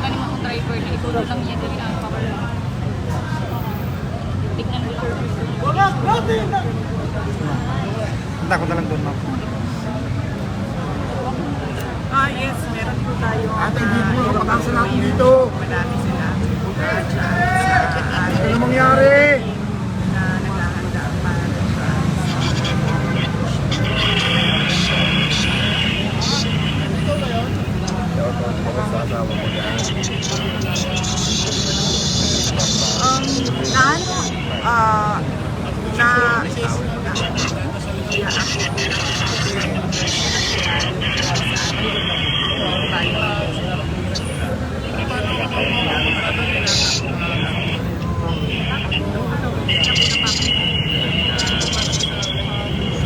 galing akong driver na ikaw lang niya diri ang power. Tignan mo lang. Punta ko na lang doon, ma'am. Ah, yes, meron po tayo. Ate, hindi mo napakasa natin dito. Madami sila. Ano mangyari? Um, na ano, ah, na,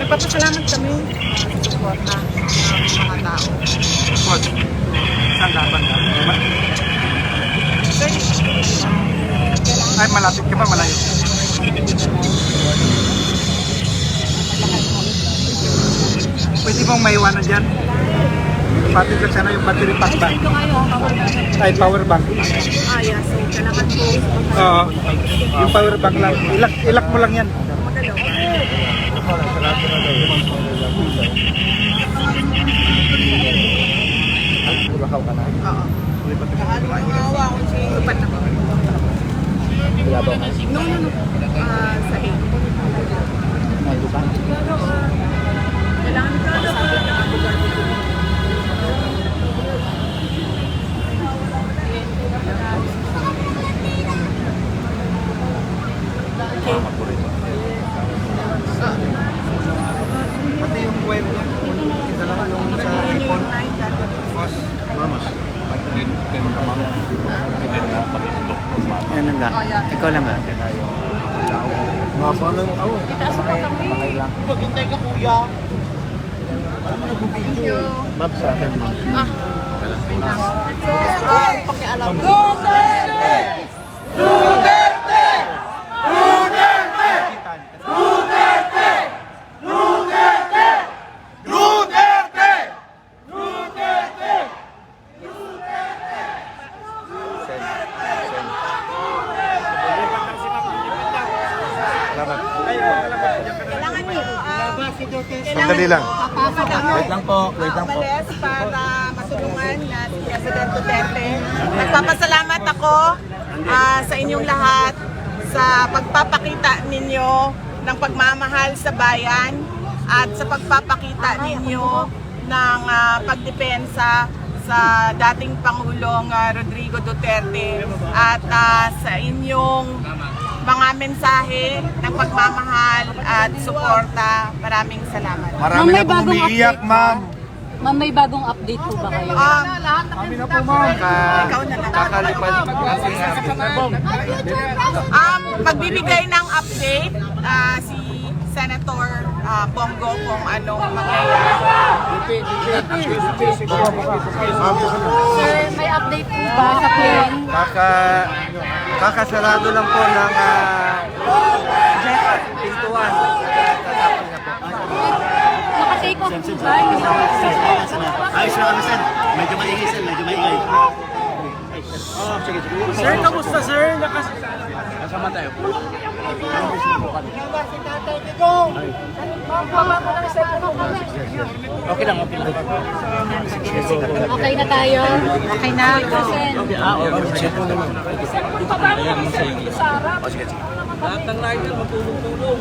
nagpapasalamat kami sa suporta ng mga tao. Saan laban Ay, malapit ka ba? Malayo. Pwede mong maiwanan dyan. Pati ka sana yung battery pack ba? Power bank. Ay, power bank. Ah, yeah, so kailangan po Oo. yung power bank lang. Ilak, ilak mo lang yan. magalaw. Kulakaw ka na. Oo. Kawawa ko si Tupat na No, no, no. Ah, sa hate. Kailangan ito. Pati yung web niya. Dalawa yung sa iPhone. Boss. Vamos. Yan lang nga. Ikaw lang. Mga pa lang ako. Itaas mo kami. Maghintay ka kuya. Thank you. Map sa akin. Ah. So, ah, pakialam. Kailangan nyo, ah, Sandali lang. Wait lang po. Wait lang po. para matulungan na si President Duterte. Nagpapasalamat ako ah, sa inyong lahat sa pagpapakita ninyo ng pagmamahal sa bayan at sa pagpapakita ninyo ng ah, pagdepensa sa dating Pangulong ah, Rodrigo Duterte at ah, sa inyong mga mensahe ng pagmamahal at suporta. Maraming salamat. Marami Ma'am, may na pong bagong umiiyak, update ma'am. Ma'am, may bagong update po ba kayo? Um, Kami na po, ma'am. ikaw na lang. Kakalipad. Um, magbibigay ng update ah, si Senator ah, Bongo kung anong mangyayari. Sir, may update po ba sa plane? Kaka, kakasarado lang po ng uh, pintuan. Tatapos na po. Naka-take off po ba? Ayos na kami, sir. Medyo maingay, sir. Medyo maingay. Sir, kamusta, sir? Nakas... Kasama tayo. Okay lang, okay lang. Okay na tayo? Okay na. Ah, okay.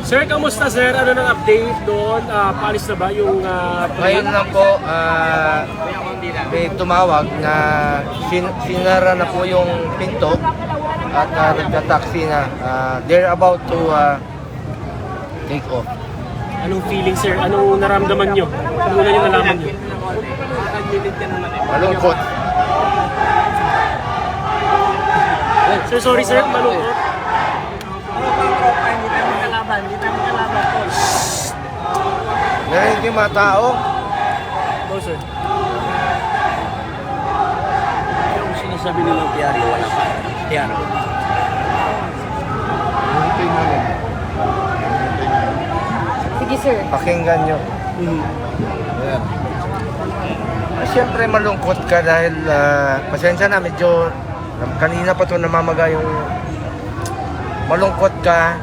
Sir, kamusta sir? Ano nang update doon? Ah, paalis na ba yung uh, Ngayon lang po, ah, may tumawag na sin sinara na po yung pinto at uh, nagka-taxi na. Ah, they're about to ah, take off. Anong feeling sir? Anong naramdaman nyo? Ano na yung nalaman nyo? Malungkot. Sir, sorry sir, malungkot. Narinig yung mga tao. No sir. Yung sinasabi nilang tiyari, wala pa. Tiyari. Sige sir. Pakinggan nyo. Ah, Siyempre malungkot ka dahil ah, pasensya na medyo kanina pa to namamaga yung malungkot ka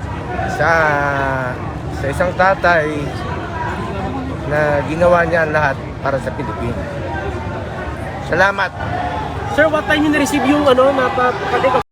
sa sa isang tatay na ginawa niya ang lahat para sa Pilipinas. Salamat. Sir, what time you na-receive yung ano, napapakalik